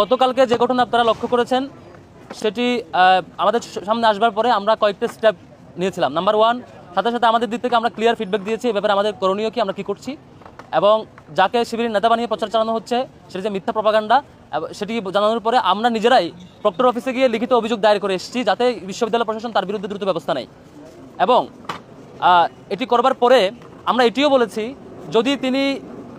গতকালকে যে ঘটনা আপনারা লক্ষ্য করেছেন, সেটি আমাদের সামনে আসবার পরে আমরা কয়েকটা স্টেপ নিয়েছিলাম। নাম্বার ওয়ান সাথে সাথে আমাদের দিক থেকে আমরা ক্লিয়ার ফিডব্যাক দিয়েছি, এ ব্যাপারে আমাদের করণীয় কি, আমরা কি করছি। এবং যাকে শিবিরের নেতা বানিয়ে প্রচার চালানো হচ্ছে, সেটি যে মিথ্যা প্রপাগান্ডা সেটি জানানোর পরে আমরা নিজেরাই প্রক্টর অফিসে গিয়ে লিখিত অভিযোগ দায়ের করে এসেছি, যাতে বিশ্ববিদ্যালয় প্রশাসন তার বিরুদ্ধে দ্রুত ব্যবস্থা নেয়। এবং এটি করবার পরে আমরা এটিও বলেছি, যদি তিনি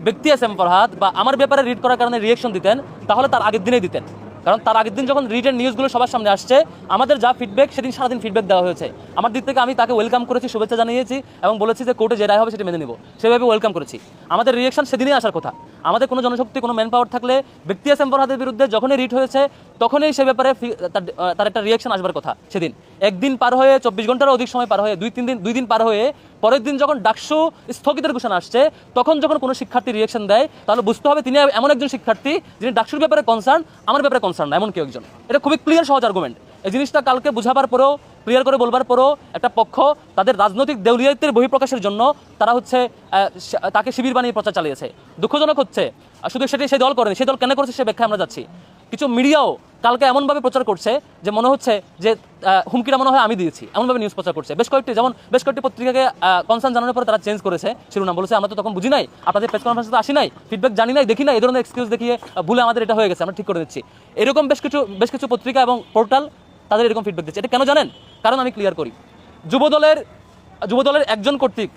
ব্যক্তি এস ফরহাদ বা আমার ব্যাপারে রিড করার কারণে রিয়েকশন দিতেন, তাহলে তার আগের দিনেই দিতেন। কারণ তার আগের দিন যখন রিটেন নিউজগুলো সবার সামনে আসছে, আমাদের যা ফিডব্যাক সেদিন সারাদিন ফিডব্যাক দেওয়া হয়েছে। আমার দিক থেকে আমি তাকে ওয়েলকাম করেছি, শুভেচ্ছা জানিয়েছি এবং বলেছি যে কোর্টে যে রায় হবে সেটা মেনে নেব। সেভাবে ওয়েলকাম করেছি। আমাদের রিয়েকশন সেদিনই আসার কথা। আমাদের কোনো জনশক্তি, কোনো ম্যান পাওয়ার থাকলে ব্যক্তি এস এম ফরহাদের বিরুদ্ধে, যখনই রিট হয়েছে, তখনই সে ব্যাপারে তার একটা রিয়েকশন আসবার কথা সেদিন। একদিন পার হয়ে চব্বিশ ঘন্টারও অধিক সময় পার হয়ে, দুই, তিন দিন, দুই দিন পার হয়ে, পরের দিন যখন ডাকসু স্থগিতের ঘোষণা আসছে, তখন যখন কোনো শিক্ষার্থী রিয়েকশন দেয়, তাহলে বুঝতে হবে তিনি এমন একজন শিক্ষার্থী যিনি ডাকসুর ব্যাপারে কনসার্ন আমার ব্যাপারে কনসার্ন এমন কেউ একজন। এটা খুবই ক্লিয়ার সহজ আর্গুমেন্ট এই জিনিসটা কালকে বুঝাবার পরেও ক্লিয়ার করে বলবার পরেও একটা পক্ষ তাদের রাজনৈতিক দেউলিয়াতের বহিঃপ্রকাশের জন্য তারা হচ্ছে তাকে শিবির বানিয়ে প্রচার চালিয়েছে। দুঃখজনক হচ্ছে শুধু সেটি সেই দল করেনি সেই দল কেন করেছে সে ব্যাখ্যা আমরা যাচ্ছি। কিছু মিডিয়াও কালকে এমনভাবে প্রচার করছে যে মনে হচ্ছে যে হুমকিটা মনে হয় আমি দিয়েছি, এমনভাবে নিউজ প্রচার করছে। বেশ কয়েকটি, যেমন বেশ কয়েকটি পত্রিকাকে কনসার্ন জানানোর পরে তারা চেঞ্জ করেছে শিরোনাম। বলেছে, আমরা তো তখন বুঝি নাই, আপনাদের প্রেস কনফারেন্সে তো আসি নাই ফিডব্যাক জানি নাই, দেখি না এই ধরনের এক্সকিউজ দেখিয়ে ভুলে আমাদের এটা হয়ে গেছে, আমরা ঠিক করে দিচ্ছি। এরকম বেশ কিছু বেশ কিছু পত্রিকা এবং পোর্টাল তাদের এরকম ফিডব্যাক দিচ্ছে। এটা কেন জানেন? কারণ আমি ক্লিয়ার করি। যুবদলের যুবদলের একজন কর্তৃক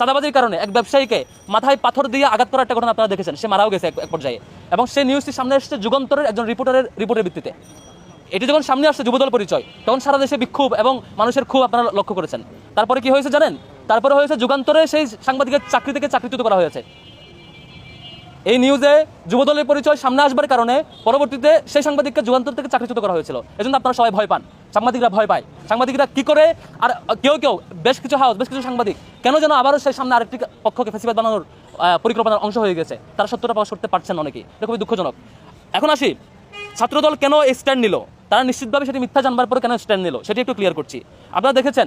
চাঁদাবাজির কারণে এক ব্যবসায়ীকে মাথায় পাথর দিয়ে আঘাত করার একটা ঘটনা আপনারা দেখেছেন। সে মারাও গেছে এক পর্যায়ে। এবং সেই নিউজটি সামনে এসেছে যুগান্তরের একজন রিপোর্টারের রিপোর্টের ভিত্তিতে। এটি যখন সামনে আসছে যুবদল পরিচয়, তখন সারা দেশে বিক্ষোভ এবং মানুষের ক্ষোভ আপনারা লক্ষ্য করেছেন। তারপরে কি হয়েছে জানেন? তারপরে হয়েছে যুগান্তরে সেই সাংবাদিকের চাকরি থেকে চাকরিচ্যুত করা হয়েছে। এই নিউজে যুবদলের পরিচয় সামনে আসবার কারণে পরবর্তীতে সেই সাংবাদিককে যুগান্তর থেকে চাকরিচ্যুত করা হয়েছিল। এজন্য আপনারা সবাই ভয় পান। সাংবাদিকরা ভয় পায়। সাংবাদিকরা কি করে? আর কেউ কেউ, বেশ কিছু হাউস, বেশ কিছু সাংবাদিক, কেন যেন আবারও সেই সামনে আরেকটি পক্ষকে ফেসিবাদ বানানোর পরিকল্পনার অংশ হয়ে গেছে। তারা সত্যটা প্রকাশ করতে পারছেন অনেকেই। এটা খুবই দুঃখজনক। এখন আসি, ছাত্রদল কেন এই স্ট্যান্ড নিল? তারা নিশ্চিতভাবে সেটি মিথ্যা জানবার পরে কেন স্ট্যান্ড নিল? সেটি একটু ক্লিয়ার করছি। আপনারা দেখেছেন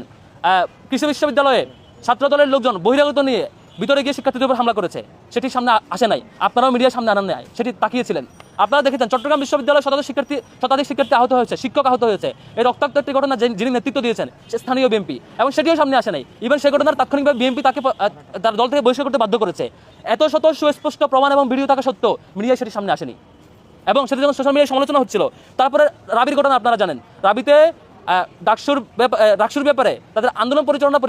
কৃষি বিশ্ববিদ্যালয়ে ছাত্রদলের লোকজন বহিরাগত নিয়ে ভিতরে গিয়ে শিক্ষার্থীদের উপর হামলা করেছে। সেটি সামনে আসে নাই। আপনারাও মিডিয়ার সামনে আনান নাই। সেটি তাকিয়েছিলেন। আপনারা দেখেছেন, চট্টগ্রাম বিশ্ববিদ্যালয়ে শতাধিক শিক্ষার্থী শতাধিক শিক্ষার্থী আহত হয়েছে, শিক্ষক আহত হয়েছে। এই রক্তাক্ত একটি ঘটনা যিনি নেতৃত্ব দিয়েছেন স্থানীয় বিএনপি এবং সেটিও সামনে আসে নাই। ইভেন সেই ঘটনার তাৎক্ষণিকভাবে বিএমপি তাকে তার দল থেকে বহিষ্কার করতে বাধ্য করেছে। এত শত সুস্পষ্ট প্রমাণ এবং ভিডিও থাকা সত্ত্বেও মিডিয়া সেটি সামনে আসেনি। এবং সেটা যখন সোশ্যাল মিডিয়ায় সমালোচনা হচ্ছিল। তারপরে রাবির ঘটনা আপনারা জানেন। রাবিতে ডাকসুর ডাকসুর ব্যাপারে তাদের আন্দোলন পরিচালনা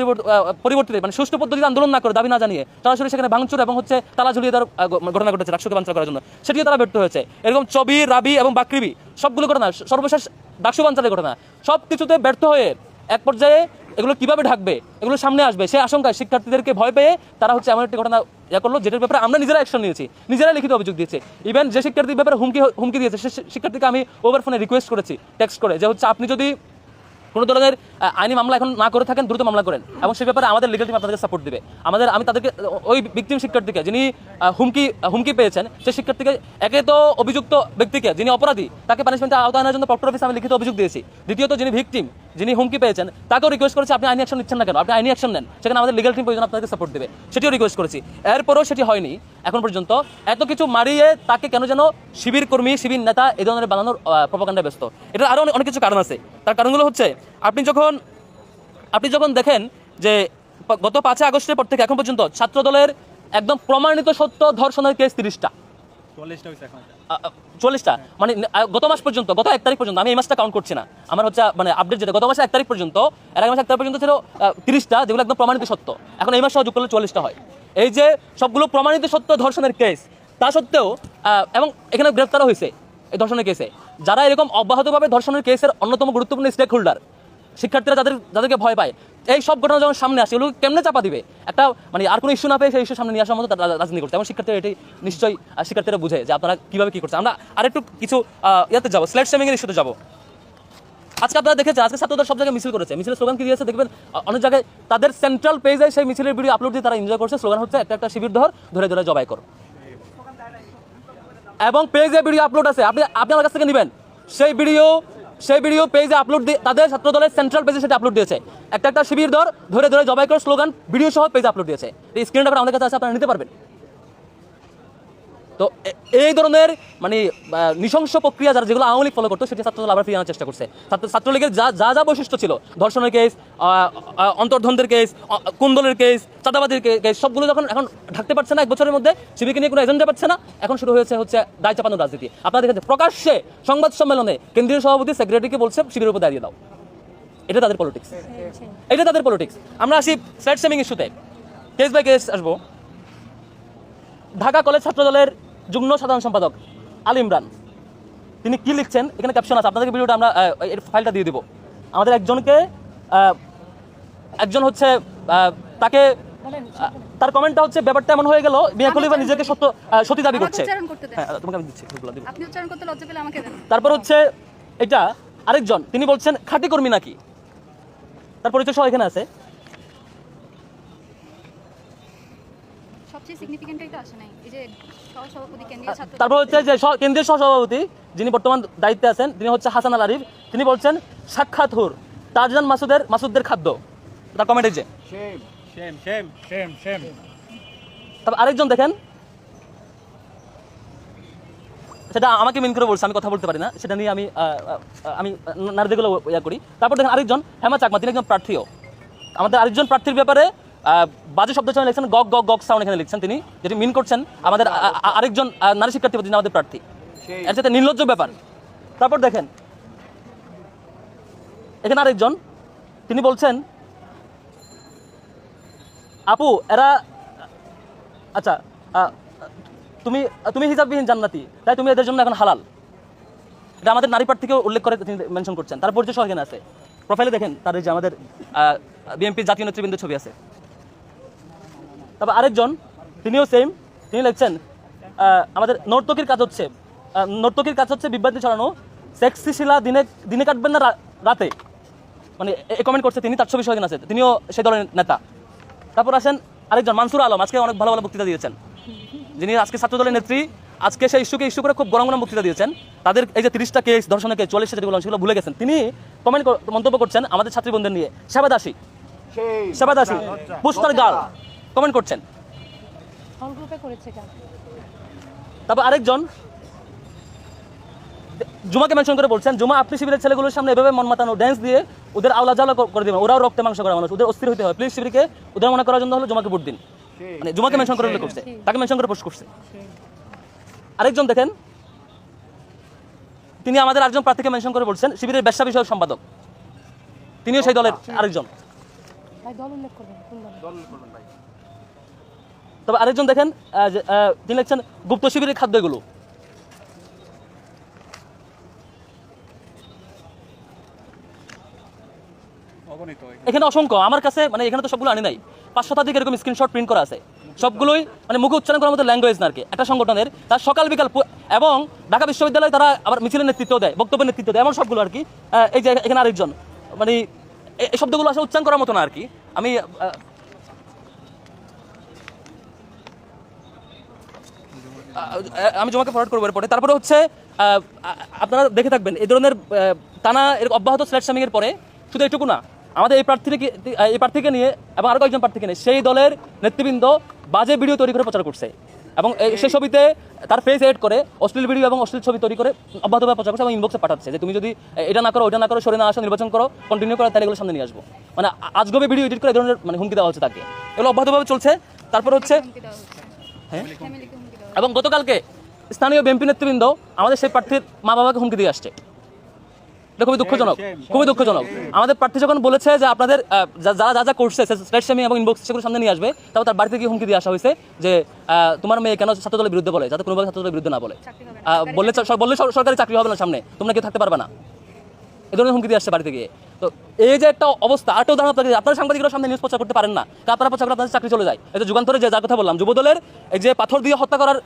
পরিবর্তিতে মানে সুষ্ঠু পদ্ধতিতে আন্দোলন না করে দাবি না জানিয়ে সরাসরি সেখানে ভাঙচুর এবং হচ্ছে তালা ঝুলিয়ে দেওয়ার ঘটনা ঘটেছে ডাকসুকে বাঞ্চাল করার জন্য। সেটিও তারা ব্যর্থ হয়েছে। এরকম চবি রাবি এবং বাকরিবি সবগুলো ঘটনা সর্বশেষ ডাকসু বাঞ্চালের ঘটনা। সব কিছুতে ব্যর্থ হয়ে এক পর্যায়ে এগুলো কীভাবে ঢাকবে, এগুলো সামনে আসবে সেই আশঙ্কায় শিক্ষার্থীদেরকে ভয় পেয়ে তারা হচ্ছে এমন একটি ঘটনা ইয়া করল, যেটার ব্যাপারে আমরা নিজেরা অ্যাকশন নিয়েছি। নিজেরাই লিখিত অভিযোগ দিয়েছে। ইভেন যে শিক্ষার্থীর ব্যাপারে হুমকি হুমকি দিয়েছে, সে শিক্ষার্থীকে আমি ওভার ফোনে রিকোয়েস্ট করেছি টেক্সট করে, যে হচ্ছে আপনি যদি কোনো ধরনের আইনি মামলা এখন না করে থাকেন, দ্রুত মামলা করেন। এবং সে ব্যাপারে আমাদের লিগাল টিম আপনাদেরকে সাপোর্ট দেবে। আমাদের, আমি তাদেরকে, ওই ভিকটিম শিক্ষার্থীকে, যিনি হুমকি হুমকি পেয়েছেন, সেই শিক্ষার্থীকে একে তো অভিযুক্ত ব্যক্তিকে, যিনি অপরাধী, তাকে পানিশমেন্টের আনার জন্য প্রক্টর অফিসে আমি লিখিত অভিযোগ দিয়েছি। দ্বিতীয়ত যিনি ভিকটিম যিনি হুমকি পেয়েছেন তাকেও রিকোয়েস্ট করেছি আপনি আইনি অ্যাকশন নিচ্ছেন না কেন? আপনি আইনি অ্যাকশন নেন। সেখানে আমাদের লিগাল টিম প্রয়োজন আপনাদেরকে সাপোর্ট দেবে। সেটিও রিকোয়েস্ট করেছি। এরপরেও সেটি হয়নি। এখন পর্যন্ত এত কিছু মারিয়ে তাকে কেন যেন শিবির কর্মী শিবির নেতা এই ধরনের বানানোর প্রপাকাণ্ডায় ব্যস্ত। এটা আরও অনেক কিছু কারণ আছে। তার কারণগুলো হচ্ছে আপনি যখন আপনি যখন দেখেন যে গত পাঁচই আগস্টের পর থেকে এখন পর্যন্ত ছাত্রদলের একদম প্রমাণিত সত্য ধর্ষণের কেস তিরিশটা। চল্লিশটা। মানে গত মাস পর্যন্ত, গত এক তারিখ পর্যন্ত আমি এই মাসটা কাউন্ট করছি না। আমার হচ্ছে মানে আপডেট যেটা, গত মাসে এক তারিখ পর্যন্ত আগে মাসে এক তারিখ পর্যন্ত ছিল তিরিশটা, যেগুলো একদম প্রমাণিত সত্য। এখন এই মাসে যোগ করলে চল্লিশটা হয়। এই যে সবগুলো প্রমাণিত সত্য ধর্ষণের কেস তা সত্ত্বেও এবং এখানে গ্রেপ্তারও হয়েছে এই ধর্ষণের কেসে যারা এরকম অব্যাহতভাবে ধর্ষণের কেসের অন্যতম গুরুত্বপূর্ণ স্টেক হোল্ডার শিক্ষার্থীরা যাদের যাদেরকে ভয় পায়। এই সব ঘটনা যখন সামনে আসে এগুলো কেমনে চাপা দিবে? একটা মানে আর কোনো ইস্যু না পেয়ে সেই ইস্যু সামনে নিয়ে আসার মতো রাজনীতি করছে এবং শিক্ষার্থীরা এটি নিশ্চয়ই শিক্ষার্থীরা বুঝে যে আপনারা কীভাবে কি করছে আমরা আরেকটু কিছু ইয়াতে যাব। স্লেট সেমিং এর ইস্যুতে যাব। আজকে আপনারা দেখেছেন, আজকে ছাত্রদের সব জায়গায় মিছিল করেছে। মিছিলের স্লোগান কি দিয়েছে? দেখবেন অনেক জায়গায় তাদের সেন্ট্রাল পেজে সেই মিছিলের ভিডিও আপলোড দিয়ে তারা এনজয় করছে। স্লোগান হচ্ছে, একটা একটা শিবির ধর, ধরে ধরে জবাই কর। এবং পেজে ভিডিও আপলোড আছে। আপনি আপনি আমার কাছ থেকে নেবেন। সেই ভিডিও সেই ভিডিও পেজে আপলোড দিয়ে তাদের ছাত্র দলের সেন্ট্রাল পেজে সেটা আপলোড দিয়েছে। একটা একটা শিবির দর ধরে ধরে জবাই করে স্লোগান ভিডিও সহ পেজে আপলোড দিয়েছে। স্ক্রিনটা আমাদের কাছে আছে, আপনারা নিতে পারবেন। তো এই ধরনের মানে নৃশংস প্রক্রিয়া যারা যেগুলো আওয়ামী ফলো করতো, সেটি ছাত্রদল আবার ফিরিয়ে আনার চেষ্টা করছে। ছাত্র ছাত্রলীগের যা যা যা বৈশিষ্ট্য ছিল, ধর্ষণের কেস অন্তর্ধনদের কেস কুন্দলের কেস চাঁদাবাদের কেস সবগুলো যখন এখন ঢাকতে পারছে না, এক বছরের মধ্যে শিবিরকে নিয়ে কোনো এজেন্ডা পাচ্ছে না, এখন শুরু হয়েছে হচ্ছে দায় চাপানোর রাজনীতি। আপনারা দেখেছেন, প্রকাশ্যে সংবাদ সম্মেলনে কেন্দ্রীয় সভাপতি সেক্রেটারিকে বলছে, শিবিরের উপর দাঁড়িয়ে দাও। এটা তাদের পলিটিক্স এটা তাদের পলিটিক্স আমরা আসি ফ্ল্যাট সেমিং ইস্যুতে কেস বাই কেস আসব। ঢাকা কলেজ ছাত্র দলের যুগ্ম সাধারণ সম্পাদক আলী ইমরান। তিনি কি লিখছেন? এখানে ক্যাপশন আছে। আপনাদেরকে ভিডিওটা আমরা এর ফাইলটা দিয়ে দিব। আমাদের একজনকে একজন হচ্ছে তাকে তার কমেন্টটা হচ্ছে ব্যাপারটা এমন হয়ে গেল মিয়া খলিফা নিজেকে সত্য আহ, সতী দাবি করছে। হ্যাঁ তোমাকে আমি দিচ্ছি তারপর হচ্ছে এটা আরেকজন তিনি বলছেন খাঁটি কর্মী নাকি? তার পরিচয় সহ এখানে আছে সবচেয়ে সিগনিফিকেন্ট এটা আসে নাই এই যে সহসভাপতি কেন্দ্রীয় ছাত্র তারপর হচ্ছে যে কেন্দ্রীয় সহসভাপতি যিনি বর্তমান দায়িত্বে আছেন তিনি হচ্ছে হাসান আল আরিফ। তিনি বলছেন সাক্ষাৎ হুর তারজান মাসুদের মাসুদদের খাদ্য। তার কমেন্ট যে. তারপর আরেকজন দেখেন। সেটা আমাকে মেন করে বলছে আমি কথা বলতে পারি না। সেটা নিয়ে আমি আমি নারীদেরগুলো ইয়া করি। তারপর দেখেন আরেকজন হেমা চাকমা তিনি একজন প্রার্থীও। আমাদের আরেকজন প্রার্থীর ব্যাপারে বাজে শব্দ চয়ন লিখছেন গগ গগ গগ সাউন্ড এখানে লিখছেন তিনি যেটি মিন করছেন আমাদের আরেকজন নারী শিক্ষার্থী যিনি আমাদের প্রার্থী। এর সাথে নির্লজ্জ ব্যাপার। তারপর দেখেন এখানে আরেকজন তিনি বলছেন আপু এরা আচ্ছা তুমি তুমি হিজাববিহীন জান্নাতি তাই তুমি এদের জন্য এখন হালাল। এটা আমাদের নারী প্রার্থীকেও উল্লেখ করে তিনি মেনশন করছেন। তার পরিচয় সহ এখানে আছে। প্রোফাইলে দেখেন তার এই যে আমাদের বিএনপি জাতীয় নেতৃবৃন্দের ছবি আছে। তারপর আরেকজন তিনিও সেম তিনি লিখছেন আমাদের নর্তকীর কাজ হচ্ছে নর্তকীর কাজ হচ্ছে বিভ্রান্তি ছড়ানো সেক্সি শিলা দিনে দিনে কাটবেন না রাতে। মানে এই কমেন্ট করছে তিনি তার ছবি সহ আছে তিনিও সেই দলের নেতা। তারপর আসেন আরেকজন মানসুর আলম আজকে অনেক ভালো ভালো বক্তৃতা দিয়েছেন। যিনি আজকে ছাত্র দলের নেত্রী আজকে সেই ইস্যুকে ইস্যু করে খুব গরম গরম বক্তৃতা দিয়েছেন। তাদের এই যে তিরিশটা কেস ধর্ষণের কেস চল্লিশটা যেগুলো সেগুলো ভুলে গেছেন। তিনি কমেন্ট মন্তব্য করছেন আমাদের ছাত্রী বোনদের নিয়ে। সেবাদাসী. সেবাদাসী পুস্তার গাল। কমেন্ট করছেন? হল গ্রুপে করেছে কেন? তারপর আরেকজন। জুমাকে মেনশন করে বলছেন জুমা আপনি শিবিরের ছেলেগুলোর সামনে এভাবে মন মাতানো ড্যান্স দিয়ে ওদের আওলা জ্বালা করে দিবেন। ওরাও রক্তে মাংস করা মানুষ। ওদের অস্থির হতে হয়। প্লিজ শিবিরকে ওদের মনে করার জন্য হলো জুমাকে ভোট দিন। মানে জুমাকে মেনশন করে করছে। তাকে মেনশন করে পোস্ট করছে। আরেকজন দেখেন। তিনি আমাদের আরেকজন প্রার্থীকে মেনশন করে বলছেন শিবিরের ব্যবসা বিষয়ক সম্পাদক। তিনিও সেই দলের আরেকজন। ভাই দল উল্লেখ করবেন তবে আরেকজন দেখেন তিনি লিখছেন গুপ্ত শিবিরের খাদ্য এগুলো এখানে। অসংখ্য আমার কাছে মানে এখানে তো সবগুলো আনি নাই। পাঁচ শতাধিক এরকম স্ক্রিনশট প্রিন্ট করা আছে। সবগুলোই মানে মুখে উচ্চারণ করার মতো ল্যাঙ্গুয়েজ না আর কি। একটা সংগঠনের তার সকাল বিকাল এবং ঢাকা বিশ্ববিদ্যালয়ে তারা আবার মিছিলের নেতৃত্ব দেয় বক্তব্যের নেতৃত্ব দেয় এমন সবগুলো আর কি। এই যে এখানে আরেকজন মানে এই শব্দগুলো আসলে উচ্চারণ করার মতো না আর কি। আমি আমি জমাকে ফরওয়ার্ড করব এরপরে। তারপরে হচ্ছে আপনারা দেখে থাকবেন এই ধরনের টানা এর অব্যাহত স্ল্যাট সামিং এর পরে শুধু এটুকু না আমাদের এই প্রার্থীকে এই প্রার্থীকে নিয়ে এবং আরও কয়েকজন প্রার্থীকে নিয়ে সেই দলের নেতৃবৃন্দ বাজে ভিডিও তৈরি করে প্রচার করছে। এবং সেই ছবিতে তার ফেস এড করে অশ্লীল ভিডিও এবং অশ্লীল ছবি তৈরি করে অব্যাহতভাবে প্রচার করছে এবং ইনবক্সে পাঠাচ্ছে যে তুমি যদি এটা না করো ওটা না করো সরে না আসো নির্বাচন করো কন্টিনিউ করো তাহলে এগুলো সামনে নিয়ে আসব। মানে আজগবে ভিডিও এডিট করে এই ধরনের মানে হুমকি দেওয়া হচ্ছে তাকে। এগুলো অব্যাহতভাবে চলছে। তারপর হচ্ছে হ্যাঁ? এবং গতকালকে স্থানীয় বিএনপি নেতৃবৃন্দ আমাদের সেই প্রার্থীর মা বাবাকে হুমকি দিয়ে আসছে। এটা খুবই দুঃখজনক খুবই দুঃখজনক। আমাদের প্রার্থী যখন বলেছে যে আপনাদের যারা যা যা করছে স্টেট সেমি এবং ইনবক্স সেগুলো সামনে নিয়ে আসবে তারপর তার বাড়িতে গিয়ে হুমকি দিয়ে আসা হয়েছে যে আহ, তোমার মেয়ে কেন ছাত্র দলের বিরুদ্ধে বলে যাতে কোনোভাবে ছাত্র দলের বিরুদ্ধে না বলে। বললে বললে সরকারি চাকরি হবে না সামনে তোমরা কেউ থাকতে পারবে না। এ ধরনের হুমকি দিয়ে আসছে বাড়িতে গিয়ে। তো এই যে একটা অবস্থা আরেকটা উদাহরণ আপনাকে, আপনারা সাংবাদিকরা সামনে নিউজ প্রচার করতে পারেন না। আপনারা প্রচার করলে আপনাদের চাকরি চলে যায়। যে যুগান্তরে যে যার কথা বললাম, যুবদলের এই যে পাথর দিয়ে হত্যা করার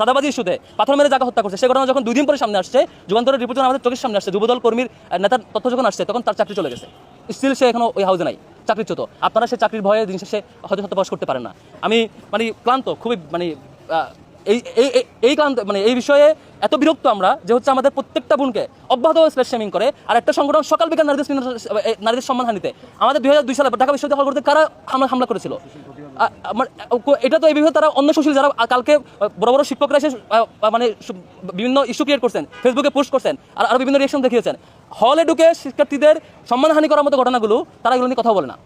চাঁদাবাজি ইস্যুতে পাথর মেরে যাকে হত্যা করছে, সে ঘটনা যখন দুই দিন পরে সামনে আসছে, যুগান্তরের রিপোর্ট আমাদের চোখের সামনে আসছে, যুবদল কর্মীর নেতার তথ্য যখন আসছে, তখন তার চাকরি চলে গেছে। স্টিল সে এখনও ওই হাউসে নাই, চাকরিচ্যুত। আপনারা সে চাকরির ভয়ে দিন শেষে হয়তো সত্যবাস করতে পারেন না। আমি মানে ক্লান্ত, খুবই মানে এই এই, এই- কারণ মানে এই বিষয়ে এত বিরক্ত আমরা যে হচ্ছে আমাদের প্রত্যেকটা বোনকে অব্যাহতভাবে স্লেট শেমিং করে আর একটা সংগঠন সকাল বিকাল নারীদের নারীদের সম্মানহানিতে আমাদের দুই হাজার দুই সালে ঢাকা বিশ্ববিদ্যালয় করতে কারা হামলা হামলা করেছিল? এটা তো এই বিষয়ে তারা অন্য সুশীল যারা কালকে বড় বড় শিক্ষকরা এসে মানে বিভিন্ন ইস্যু ক্রিয়েট করছেন ফেসবুকে পোস্ট করছেন, আর আরও বিভিন্ন রিয়েকশন দেখিয়েছেন। হলে ঢুকে শিক্ষার্থীদের সম্মানহানি করার মতো ঘটনাগুলো তারা এগুলো নিয়ে কথা বলে না।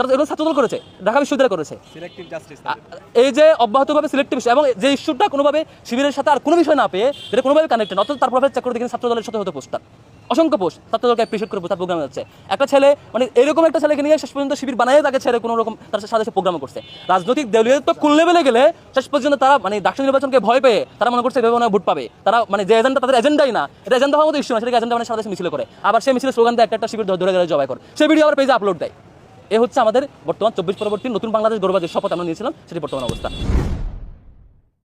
তারা এগুলো ছাত্রদল করেছে ঢাকা বিশ্ববিদ্যালয় করেছে। এই যে অব্যাহতভাবে সিলেক্টিভ এবং যে ইস্যুটা কোনোভাবে শিবিরের সাথে আর কোনো বিষয় না পেয়ে যেটা কোনোভাবে কানেক্টেড তার চেক করে দেখেন ছাত্র দলের সাথে হতে পোস্টার অসংখ্য পোস্ট ছাত্র দলকে অ্যাপ্রিসিয়েট করে তার প্রোগ্রামে যাচ্ছে। একটা ছেলে মানে এরকম একটা ছেলেকে নিয়ে শেষ পর্যন্ত শিবির বানায় তাকে ছেড়ে কোনো রকম তার সাথে সে প্রোগ্রাম করছে। রাজনৈতিক দলীয়ত্ব কোন লেভেলে গেলে শেষ পর্যন্ত তারা মানে ডাকসু নির্বাচনকে ভয় পেয়ে তারা মনে করছে এভাবে ভোট পাবে। তারা মানে যে এজেন্ডা তাদের এজেন্ডাই না। এটা এজেন্ডা হওয়ার মতো ইস্যু না সেটাকে এজেন্ডা মানে সারা দেশে মিছিল করে। আবার সেই মিছিলে স্লোগান দেয় একটা একটা শিবির ধরে ধরে জবাই করে। সেই ভিডিও আবার পেজে আপলোড দেয়। এ হচ্ছে আমাদের বর্তমান চব্বিশ পরবর্তী নতুন বাংলাদেশ গৌরবাদের শপথ আমরা নিয়েছিলাম, সেটি বর্তমান অবস্থা।